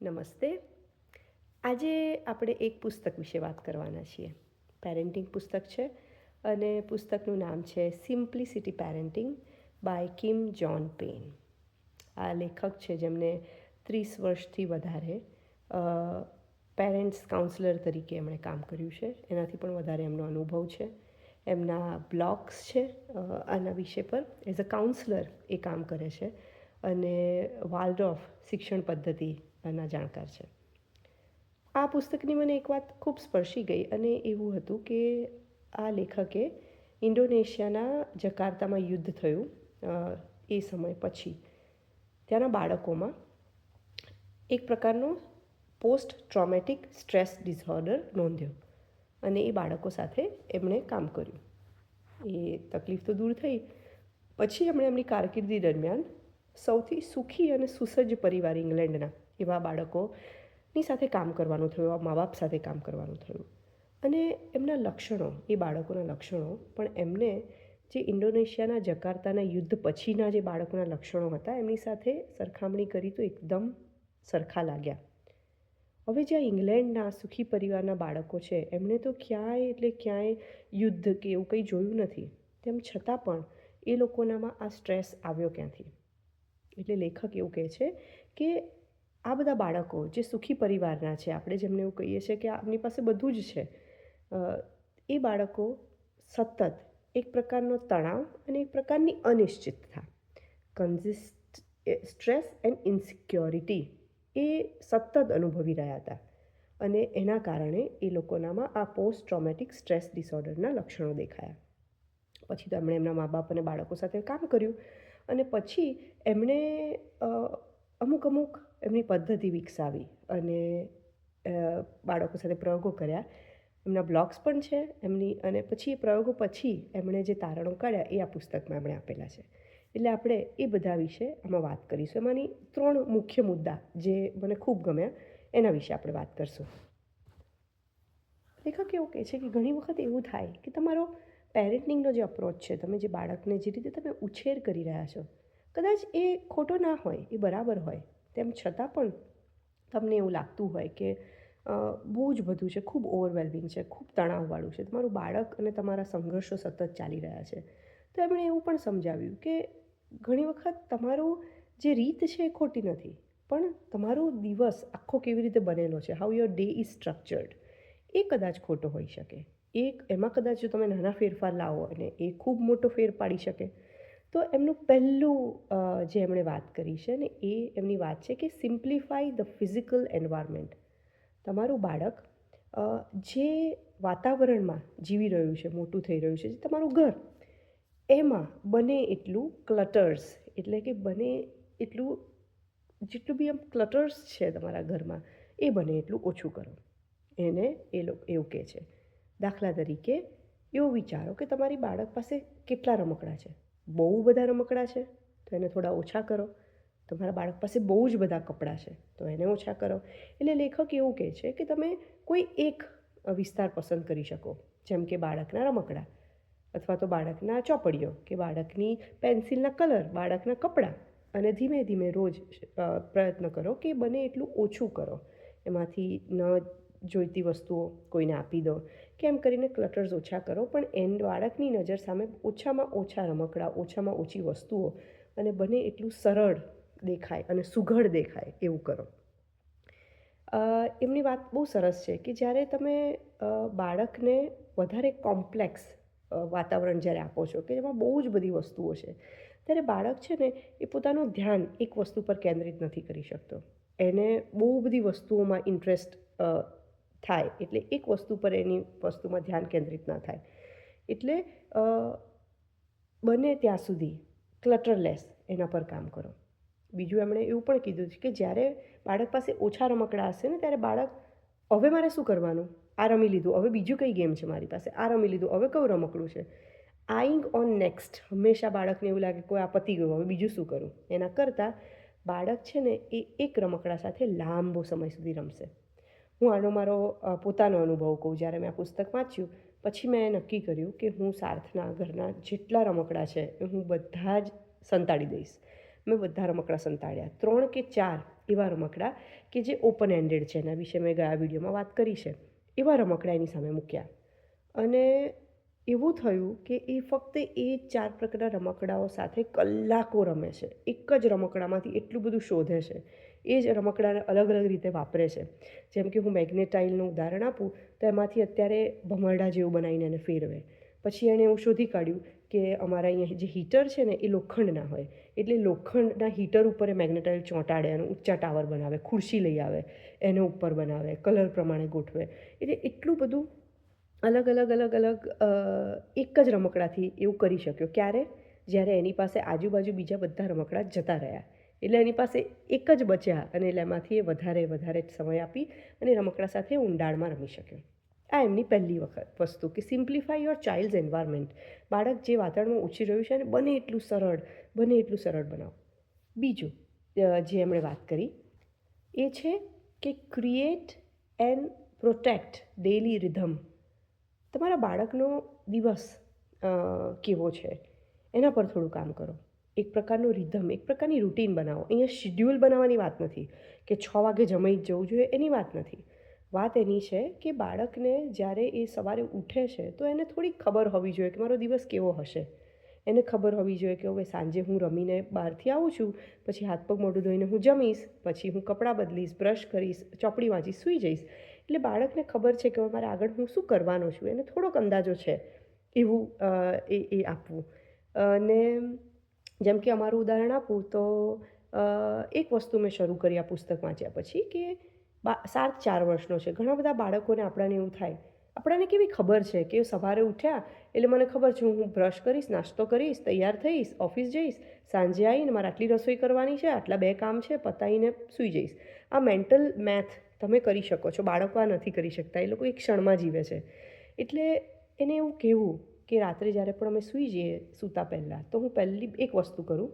નમસ્તે. આજે આપણે એક પુસ્તક વિશે વાત કરવાના છીએ. પેરેન્ટિંગ પુસ્તક છે અને પુસ્તકનું નામ છે simplicity parenting by Kim John Payne આ લેખક છે જેમને ત્રીસ વર્ષથી વધારે પેરેન્ટ્સ કાઉન્સલર તરીકે એમણે કામ કર્યું છે. એનાથી પણ વધારે એમનો અનુભવ છે. એમના બ્લોગ્સ છે આના વિષય પર એઝ અ કાઉન્સલર એ કામ કરે છે. અને વાલ્ડોફ શિક્ષણ પદ્ધતિના જાણકાર છે. આ પુસ્તકની મને એક વાત ખૂબ સ્પર્શી ગઈ અને એવું હતું કે આ લેખકે ઇન્ડોનેશિયાના જકાર્તામાં યુદ્ધ થયું એ સમય પછી. ત્યાંના બાળકોમાં એક પ્રકારનો પોસ્ટ ટ્રોમેટિક સ્ટ્રેસ ડિસઓર્ડર નોંધ્યો અને એ બાળકો સાથે એમણે કામ કર્યું. એ તકલીફ તો દૂર થઈ. પછી એમણે એમની કારકિર્દી દરમિયાન સૌથી સુખી અને સુસજ્જ પરિવાર ઇંગ્લેન્ડના એવા બાળકોની સાથે કામ કરવાનું થયું આ મા બાપ સાથે કામ કરવાનું થયું. અને એમના લક્ષણો, એ બાળકોના લક્ષણો, પણ એમને જે ઇન્ડોનેશિયાના જકાર્તાના યુદ્ધ પછીના જે બાળકોના લક્ષણો હતા, એમની સાથે સરખામણી કરી તો એકદમ સરખા લાગ્યા. હવે જ્યાં ઇંગ્લેન્ડના સુખી પરિવારના બાળકો છે, એમણે તો ક્યાંય એટલે ક્યાંય યુદ્ધ કે એવું કંઈ જોયું નથી. તેમ છતાં પણ એ લોકોનામાં આ સ્ટ્રેસ આવ્યો ક્યાંથી? એટલે લેખક એવું કહે છે કે આ બધા બાળકો જે સુખી પરિવારના છે, આપણે જેમને એવું કહીએ છીએ કે આપની પાસે બધું જ છે એ બાળકો સતત એક પ્રકારનો તણાવ અને એક પ્રકારની અનિશ્ચિતતા કન્ઝિસ્ટ સ્ટ્રેસ એન્ડ ઇન્સિક્યોરિટી એ સતત અનુભવી રહ્યા હતા અને એના કારણે એ લોકોનામાં આ પોસ્ટ ટ્રોમેટિક સ્ટ્રેસ ડિસઓર્ડરના લક્ષણો દેખાયા. પછી તો એમણે એમના મા બાપ અને બાળકો સાથે કામ કર્યું અને પછી એમણે અમુક અમુક એમની પદ્ધતિ વિકસાવી અને બાળકો સાથે પ્રયોગો કર્યા. એમના બ્લોગ્સ પણ છે, એમની, અને પછી એ પ્રયોગો પછી એમણે જે તારણો કાઢ્યા એ આ પુસ્તકમાં એમણે આપેલા છે. એટલે આપણે એ બધા વિશે આમાં વાત કરીશું. એમાંની ત્રણ મુખ્ય મુદ્દા જે મને ખૂબ ગમ્યા, એના વિશે આપણે વાત કરશું. લેખક એવું કહે છે કે ઘણી વખત એવું થાય કે તમારો પેરેન્ટિંગનો જે અપ્રોચ છે, તમે જે બાળકને જે રીતે તમે ઉછેર કરી રહ્યા છો, કદાચ એ ખોટો ના હોય, એ બરાબર હોય તેમ છતાં પણ તમને એવું લાગતું હોય કે બહુ જ બધું છે, ખૂબ ઓવરવેલ્મિંગ છે, ખૂબ તણાવવાળું છે. તમારું બાળક અને તમારા સંઘર્ષો સતત ચાલી રહ્યા છે. તો એમણે એવું પણ સમજાવ્યું કે, ઘણી વખત તમારું જે રીત છે એ ખોટી નથી, પણ તમારો દિવસ આખો કેવી રીતે બનેલો છે how your day is structured એ કદાચ ખોટો હોઈ શકે. એક, એમાં કદાચ જો તમે નાના ફેરફાર લાવો અને એ ખૂબ મોટો ફેર પાડી શકે તો એમનું પહેલું જે એમણે વાત કરી છે ને, એ એમની વાત છે કે સિમ્પ્લિફાય ધ ફિઝિકલ એન્વાયરમેન્ટ તમારું બાળક જે વાતાવરણમાં જીવી રહ્યું છે, મોટું થઈ રહ્યું છે, જે તમારું ઘર, એમાં બને એટલું ક્લટર્સ એટલે કે બને એટલું, જેટલું બી આમ ક્લટર્સ છે તમારા ઘરમાં, એ બને એટલું ઓછું કરો. એને એ લોકો, એવું કહે છે. દાખલા તરીકે, એવું વિચારો કે તમારી બાળક પાસે કેટલા રમકડા છે? બહુ બધા રમકડા છે, તો એને થોડા ઓછા કરો. તમારા બાળક પાસે બહુ જ બધા કપડાં છે, તો એને ઓછા કરો. એટલે લેખક એવું કહે છે કે તમે કોઈ એક વિસ્તાર પસંદ કરી શકો, જેમ કે બાળકના રમકડા, અથવા તો બાળકના ચોપડીઓ, કે બાળકની પેન્સિલના કલર, બાળકના કપડાં, અને ધીમે ધીમે રોજ પ્રયત્ન કરો કે બને એટલું ઓછું કરો. એમાંથી ન જોઈતી વસ્તુઓ કોઈને આપી દો. કેમ કરીને ક્લટર્સ ઓછા કરો. પણ એન બાળકની નજર સામે ઓછામાં ઓછા રમકડા, ઓછામાં ઓછી વસ્તુઓ અને બને એટલું સરળ દેખાય અને સુઘડ દેખાય એવું કરો. એમની વાત બહુ સરસ છે કે જ્યારે તમે બાળકને વધારે કોમ્પ્લેક્સ વાતાવરણ જ્યારે આપો છો કે જેમાં બહુ જ બધી વસ્તુઓ છે, ત્યારે બાળક છે ને એ પોતાનું ધ્યાન એક વસ્તુ પર કેન્દ્રિત નથી કરી શકતો. એને બહુ બધી વસ્તુઓમાં ઇન્ટરેસ્ટ થાય, એટલે એક વસ્તુ પર એની વસ્તુમાં ધ્યાન કેન્દ્રિત ના થાય. એટલે બને ત્યાં સુધી ક્લટરલેસ એના પર કામ કરો. બીજું એમણે એવું પણ કીધું છે કે જ્યારે બાળક પાસે ઓછા રમકડા હશે ને, ત્યારે બાળક, હવે મારે શું કરવાનું? આ રમી લીધું. હવે બીજું કઈ ગેમ છે મારી પાસે? આ રમી લીધું. હવે કયું રમકડું છે? આઈંગ ઓન નેક્સ્ટ હંમેશા બાળકને એવું લાગે કોઈ આ પતી ગયું. હવે બીજું શું કરું? એના કરતાં બાળક છે ને, એ એક રમકડા સાથે લાંબો સમય સુધી રમશે. હું આનો મારો પોતાનો અનુભવ કહું, જ્યારે મેં આ પુસ્તક વાંચ્યું, પછી મેં નક્કી કર્યું કે હું સાર્થના ઘરના જેટલા રમકડા છે એ હું બધા જ સંતાડી દઈશ. મેં બધા રમકડા સંતાડ્યા. ત્રણ કે ચાર એવા રમકડા કે જે ઓપન એન્ડેડ છે. એના વિશે મેં ગયા વિડીયોમાં વાત કરી છે. એવા રમકડા એની સામે મૂક્યા. અને એવું થયું કે એ ફક્ત એ ચાર પ્રકારના રમકડાઓ સાથે કલાકો રમે છે. એક જ રમકડામાંથી એટલું બધું શોધે છે. એ જ રમકડાને અલગ અલગ રીતે વાપરે છે. જેમ કે હું મેગ્નેટાઇલનું ઉદાહરણ આપું, તો એમાંથી અત્યારે ભમરડા જેવું બનાવીને એને ફેરવે. પછી એણે એવું શોધી કાઢ્યું કે અમારા અહીંયા જે હીટર છે ને, એ લોખંડના હોય. એટલે લોખંડના હીટર ઉપર એ મેગ્નેટાઇલ ચોંટાડે અને ઊંચા ટાવર બનાવે, ખુરશી લઈ આવે, એને ઉપર બનાવે, કલર પ્રમાણે ગોઠવે. એટલે એટલું બધું અલગ અલગ અલગ અલગ એક જ રમકડાથી એવું કરી શક્યો. ક્યારે? જ્યારે એની પાસે આજુબાજુ બીજા બધા રમકડા જતા રહ્યા. એટલે એની પાસે એક જ બચ્યા અને એટલે એમાંથી એ વધારે વધારે સમય આપી અને રમકડા સાથે ઊંડાણમાં રમી શક્યો. આ એમની પહેલી વખત વસ્તુ કે સિમ્પ્લિફાય યોર ચાઇલ્ડ એન્વાયરમેન્ટ. બાળક જે વાતાવરણમાં ઉછી રહ્યું છે અને બને એટલું સરળ, બને એટલું સરળ બનાવો. બીજું જે એમણે વાત કરી એ છે કે create and protect daily rhythm તમારા બાળકનો દિવસ કેવો છે? એના પર થોડું કામ કરો. એક પ્રકારનું રિધમ, એક પ્રકારની રૂટીન બનાવો. અહીંયા શિડ્યુલ બનાવવાની વાત નથી કે છ વાગે જમાઈ જ જવું જોઈએ, એની વાત નથી. વાત એની છે કે બાળકને જ્યારે એ સવારે ઉઠે છે, તો એને થોડી ખબર હોવી જોઈએ કે મારો દિવસ કેવો હશે. એને ખબર હોવી જોઈએ કે હવે સાંજે હું રમીને બહારથી આવું છું, પછી હાથ પગ મોઢું ધોઈને હું જમીશ, પછી હું કપડાં બદલીશ, બ્રશ કરીશ, ચોપડી વાંચીશ, સૂઈ જઈશ. એટલે બાળકને ખબર છે કે મારે આગળ હું શું કરવાનો છું? એને થોડોક અંદાજો છે એવું એ એ આપવું. અને જેમ કે અમારું ઉદાહરણ આપું તો એક વસ્તુ મેં શરૂ કરી આ પુસ્તક વાંચ્યા પછી કે બા, સાત, ચાર વર્ષનો છે. ઘણા બધા બાળકોને આપણાને એવું થાય. આપણાને કેવી ખબર છે કે સવારે ઉઠ્યા એટલે મને ખબર છે હું બ્રશ કરીશ, નાસ્તો કરીશ, તૈયાર થઈશ, ઓફિસ જઈશ, સાંજે આવીને મારે આટલી રસોઈ કરવાની છે, આટલા બે કામ છે પતાવીને સૂઈ જઈશ. આ મેન્ટલ મેથ તમે કરી શકો છો. બાળકો આ નથી કરી શકતા. એ લોકો એક ક્ષણમાં જીવે છે. એટલે એને એવું કહેવું કે રાત્રે જ્યારે પણ અમે સૂઈ જઈએ સૂતા પહેલાં, તો હું પહેલી એક વસ્તુ કરું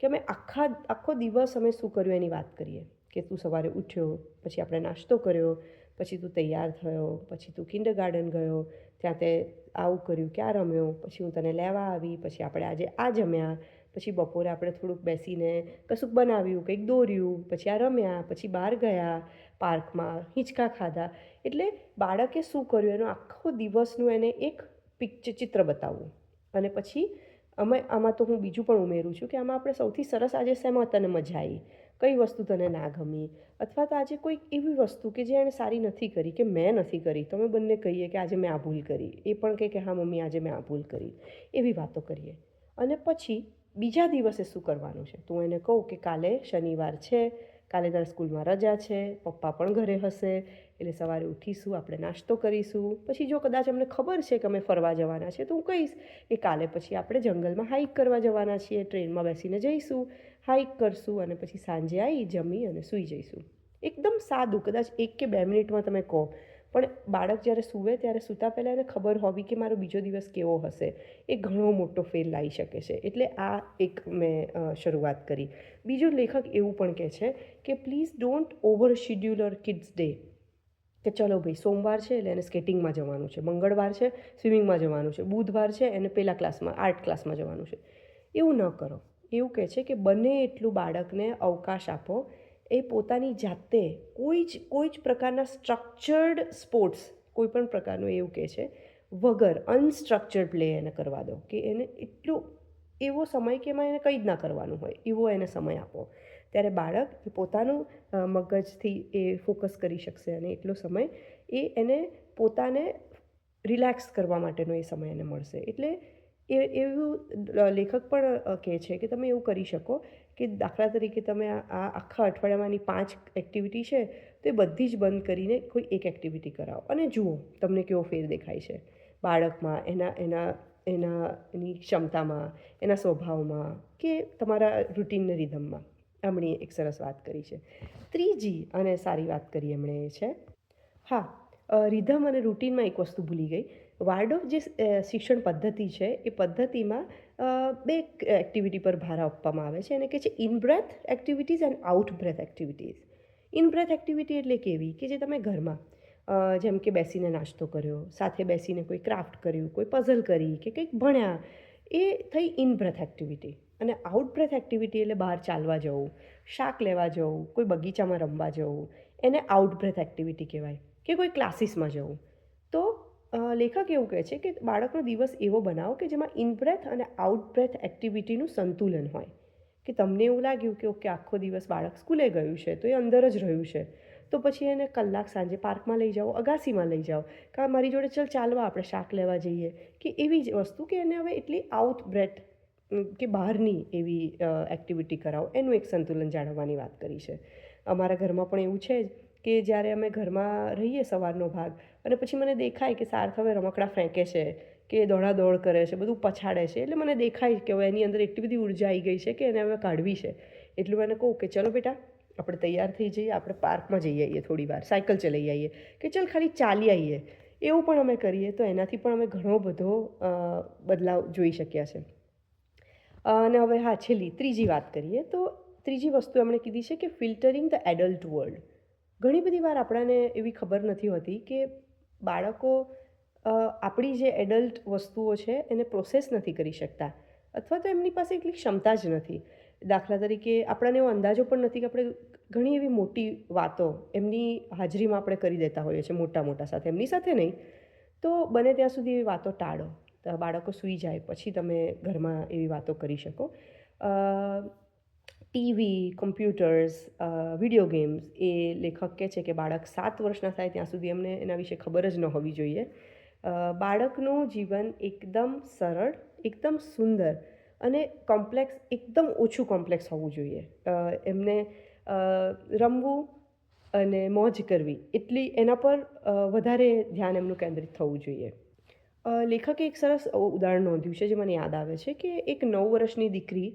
કે અમે આખા, આખો દિવસ અમે શું કર્યું એની વાત કરીએ. કે તું સવારે ઉઠ્યો, પછી આપણે નાસ્તો કર્યો, પછી તું તૈયાર થયો, પછી તું કિન્ડર ગાર્ડન ગયો, ત્યાં તે આવું કર્યું, ક્યાં રમ્યો, પછી હું તને લેવા આવી, પછી આપણે આજે આ જમ્યા, પછી બપોરે આપણે થોડુંક બેસીને કશુંક બનાવ્યું, કંઈક દોર્યું, પછી આ રમ્યા, પછી બહાર ગયા પાર્કમાં હિંચકા ખાધા. એટલે બાળકે શું કર્યું? એનો આખો દિવસનું એને એક પિક્ચર ચિત્ર બતાવવું. અને પછી અમે, આમાં તો હું બીજું પણ ઉમેરું છું કે આમાં આપણે સૌથી સરસ આજે શેમાં તને મજા આવી? કઈ વસ્તુ તને ના ગમી? અથવા તો આજે કોઈક એવી વસ્તુ કે જે એણે સારી નથી કરી, કે મેં નથી કરી. તો અમે બંને કહીએ કે આજે મેં આ ભૂલ કરી. એ પણ કહે કે હા, મમ્મી, આજે મેં આ ભૂલ કરી. એવી વાતો કરીએ. અને પછી બીજા દિવસે શું કરવાનું છે? તો એને કહું કે કાલે શનિવાર છે કાલે તારા સ્કૂલમાં રજા છે, પપ્પા પણ ઘરે હશે, એટલે સવારે ઉઠીશું, આપણે નાસ્તો કરીશું. પછી જો કદાચ અમને ખબર છે કે અમે ફરવા જવાના છે, તો હું કહીશ કે કાલે પછી આપણે જંગલમાં હાઇક કરવા જવાના છીએ, ટ્રેનમાં બેસીને જઈશું હાઇક કરશું અને પછી સાંજે આવી જમી અને સૂઈ જઈશું. એકદમ સાદું, કદાચ એક કે બે મિનિટમાં તમે કહો. પણ બાળક જ્યારે સૂવે ત્યારે સૂતા પહેલાં એને ખબર હોવી કે મારો બીજો દિવસ કેવો હશે. એ ઘણો મોટો ફેર લાવી શકે છે. એટલે આ એક મેં શરૂઆત કરી. બીજું લેખક એવું પણ કહે છે કે please don't over schedule your kids day કે ચલો ભાઈ, સોમવાર છે એટલે એને સ્કેટિંગમાં જવાનું છે, મંગળવાર છે, સ્વિમિંગમાં જવાનું છે, બુધવાર છે એને પેલા ક્લાસમાં, આર્ટ ક્લાસમાં જવાનું છે. એવું ન કરો. એવું કહે છે કે, બને એટલું બાળકને અવકાશ આપો એ પોતાની જાતે કોઈ જ કોઈ જ પ્રકારના સ્ટ્રક્ચર્ડ સ્પોર્ટ્સ કોઈ પણ પ્રકારનું એવું કહે છે, વગર અનસ્ટ્રક્ચર્ડ પ્લે એને કરવા દો કે એને એટલો, એવો સમય કે એમાં એને કંઈ જ ના કરવાનું હોય, એવો એને સમય આપો. ત્યારે બાળક એ પોતાનું મગજથી એ ફોકસ કરી શકશે અને એટલો સમય એ એને પોતાને રિલેક્સ કરવા માટેનો એ સમય એને મળશે. એટલે એ, એવું લેખક પણ કહે છે કે તમે એવું કરી શકો કે દાખલા તરીકે તમે આ આખા અઠવાડિયામાંની પાંચ એક્ટિવિટી છે તો એ બધી જ બંધ કરીને કોઈ એક એક્ટિવિટી કરાવો. અને જુઓ, તમને કેવો ફેર દેખાય છે. બાળકમાં, એના એના એના, એની ક્ષમતામાં, એના સ્વભાવમાં કે તમારા રૂટીનની રિધમમાં એમણે એક સરસ વાત કરી છે. ત્રીજી, અને સારી વાત કરી એમણે એ છે. હા રિધમ અને રૂટીનમાં એક વસ્તુ ભૂલી ગઈ. વાર્ડોફ જે શિક્ષણ પદ્ધતિ છે, એ પદ્ધતિમાં બે એક્ટિવિટી પર ભાર આપવામાં આવે છે. એને કહે છે in breath activities and out breath activities in breath activity એટલે કેવી? કે જે તમે ઘરમાં જેમ કે બેસીને નાસ્તો કર્યો, સાથે બેસીને કોઈ ક્રાફ્ટ કર્યું, કોઈ પઝલ કરી કે કંઈક ભણ્યા, એ થઈ ઇન બ્રેથ એક્ટિવિટી અને આઉટ બ્રેથ એક્ટિવિટી એટલે બહાર ચાલવા જવું, શાક લેવા જવું, કોઈ બગીચામાં રમવા જવું, એને આઉટ બ્રેથ એક્ટિવિટી કહેવાય. કે કોઈ ક્લાસીસમાં જવું. તો લેખક એવું કહે છે કે બાળકનો દિવસ એવો બનાવો કે જેમાં ઇનબ્રેથ અને આઉટબ્રેથ એક્ટિવિટીનું સંતુલન હોય. કે તમને એવું લાગ્યું કે ઓકે, આખો દિવસ બાળક સ્કૂલે ગયું છે, તો એ અંદર જ રહ્યું છે. તો પછી એને કલાક સાંજે પાર્કમાં લઈ જાઓ, અગાસીમાં લઈ જાઓ. કે મારી જોડે ચલ, ચાલવા આપણે શાક લેવા જઈએ. કે એવી જ વસ્તુ કે એને હવે એટલી આઉટ બ્રેથ કે બહારની એવી એક્ટિવિટી કરાવો. એનું એક સંતુલન જાળવવાની વાત કરી છે. અમારા ઘરમાં પણ એવું છે જ કે જ્યારે અમે ઘરમાં રહીએ સવારનો ભાગ અને પછી મને દેખાય કે સાર્થ હવે રમકડા ફેંકે છે, કે દોડાદોડ કરે છે, બધું પછાડે છે, એટલે મને દેખાય કે હવે એની અંદર એટલી બધી ઊર્જા આવી ગઈ છે કે એને હવે કાઢવી છે. એટલું મને કહું કે ચલો બેટા, આપણે તૈયાર થઈ જઈએ, આપણે પાર્કમાં જઈ આવીએ થોડી વાર, સાયકલ ચલાવી આવીએ કે ચાલ ખાલી ચાલી આવીએ એવું પણ અમે કરીએ તો એનાથી પણ અમે ઘણો બધો બદલાવ જોઈ શક્યા છે. અને હવે હા, છેલ્લી, ત્રીજી વાત કરીએ તો ત્રીજી વસ્તુ એમણે કીધી છે કે ફિલ્ટરિંગ ધ એડલ્ટ વર્લ્ડ. ઘણી બધી વાર આપણાને એવી ખબર નથી હોતી કે બાળકો આપણી જે એડલ્ટ વસ્તુઓ છે એને પ્રોસેસ નથી કરી શકતા અથવા તો એમની પાસે એટલી ક્ષમતા જ નથી. દાખલા તરીકે આપણને એવો અંદાજો પણ નથી કે આપણે ઘણી એવી મોટી વાતો એમની હાજરીમાં આપણે કરી દેતા હોઈએ છીએ મોટા મોટા સાથે, એમની સાથે નહીં. તો બને ત્યાં સુધી એવી વાતો ટાળો. બાળકો સૂઈ જાય, પછી તમે ઘરમાં એવી વાતો કરી શકો. ટીવી કમ્પ્યુટર્સ વીડિયો ગેમ્સ એ લેખક કહે છે કે બાળક સાત વર્ષના થાય ત્યાં સુધી એમને એના વિશે ખબર જ ન હોવી જોઈએ. બાળકનું જીવન એકદમ સરળ, એકદમ સુંદર અને કોમ્પ્લેક્સ એકદમ ઓછું કોમ્પ્લેક્સ હોવું જોઈએ. એમને રમવું અને મોજ કરવી એટલી એના પર વધારે ધ્યાન એમનું કેન્દ્રિત થવું જોઈએ. લેખકે એક સરસ ઉદાહરણ નોંધ્યું છે જે મને યાદ આવે છે કે એક નવ વર્ષની દીકરી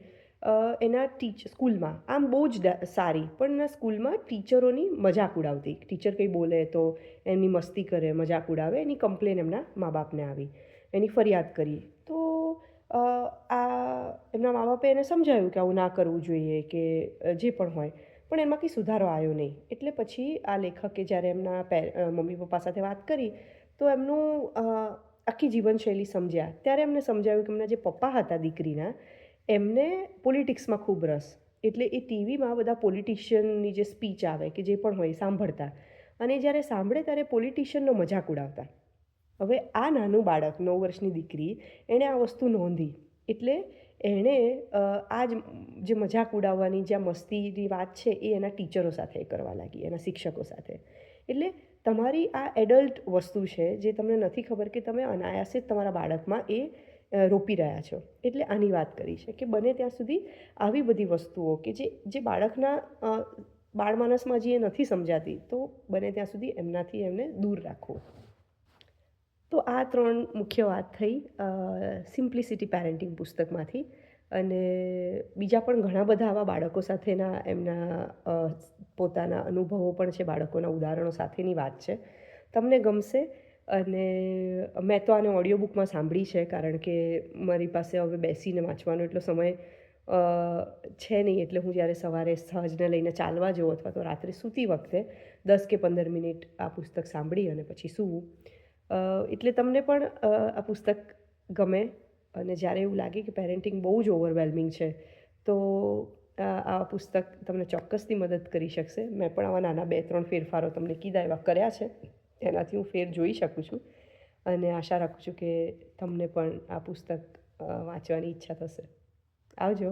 એના ટીચ, સ્કૂલમાં. આમ બહુ જ સારી. પણ એના સ્કૂલમાં ટીચરોની મજાક ઉડાવતી. ટીચર કંઈ બોલે તો એમની મસ્તી કરે, મજાક ઉડાવે, એની કમ્પ્લેન એમના મા બાપને આવી. એની ફરિયાદ કરી. તો આ એમના મા બાપે એને સમજાયું કે આવું ના કરવું જોઈએ કે જે પણ હોય. પણ એમાં કંઈ સુધારો આવ્યો નહીં. એટલે પછી આ લેખકે જ્યારે એમના મમ્મી પપ્પા સાથે વાત કરી, તો એમનું આખી જીવનશૈલી સમજ્યા. ત્યારે એમને સમજાયું કે એમના જે પપ્પા હતા દીકરીના એમને પોલિટિક્સમાં ખૂબ રસ. એટલે એ ટીવીમાં બધા પોલિટિશિયનની જે સ્પીચ આવે કે જે પણ હોય સાંભળતા. અને જ્યારે સાંભળે ત્યારે પોલિટિશિયનનો મજાક ઉડાવતા. હવે આ નાનું બાળક નવ વર્ષની દીકરી, એણે આ વસ્તુ નોંધી. એટલે એણે આ જ જે મજાક ઉડાવવાની જે મસ્તીની વાત છે એ એના ટીચરો સાથે કરવા લાગી, એના શિક્ષકો સાથે. એટલે તમારી આ એડલ્ટ વસ્તુ છે જે તમને નથી ખબર કે તમે અનાયાસે તમારા બાળકમાં એ રોપી રહ્યા છો. એટલે આની વાત કરી છે કે બને ત્યાં સુધી આવી બધી વસ્તુઓ કે જે જે બાળકના બાળમાનસમાં જે નથી સમજાતી, તો બને ત્યાં સુધી એમનાથી એમને દૂર રાખવું. તો આ ત્રણ મુખ્ય વાત થઈ સિમ્પ્લિસિટી પેરેન્ટિંગ પુસ્તકમાંથી અને બીજા પણ ઘણા બધા આવા બાળકો સાથેના એમના પોતાના અનુભવો પણ છે, બાળકોના ઉદાહરણો સાથેની વાત છે. તમને ગમશે અને મેં તો આને ઓડિયો બુકમાં સાંભળી છે, કારણ કે મારી પાસે હવે બેસીને વાંચવાનો એટલો સમય છે નહીં. એટલે હું જ્યારે સવારે સહજને લઈને ચાલવા જાઉં અથવા તો રાત્રે સૂતી વખતે દસ કે પંદર મિનિટ આ પુસ્તક સાંભળી અને પછી સૂવું. એટલે તમને પણ આ પુસ્તક ગમે. અને જ્યારે એવું લાગે કે પેરેન્ટિંગ બહુ જ ઓવરવેલ્મિંગ છે, તો આ પુસ્તક તમને ચોક્કસથી મદદ કરી શકશે. મેં પણ આવા નાના બે ત્રણ ફેરફારો તમને કીધા એવા કર્યા છે. એનાથી હું ફેર જોઈ શકું છું. અને આશા રાખું છું કે તમને પણ આ પુસ્તક વાંચવાની ઈચ્છા થશે. આવજો.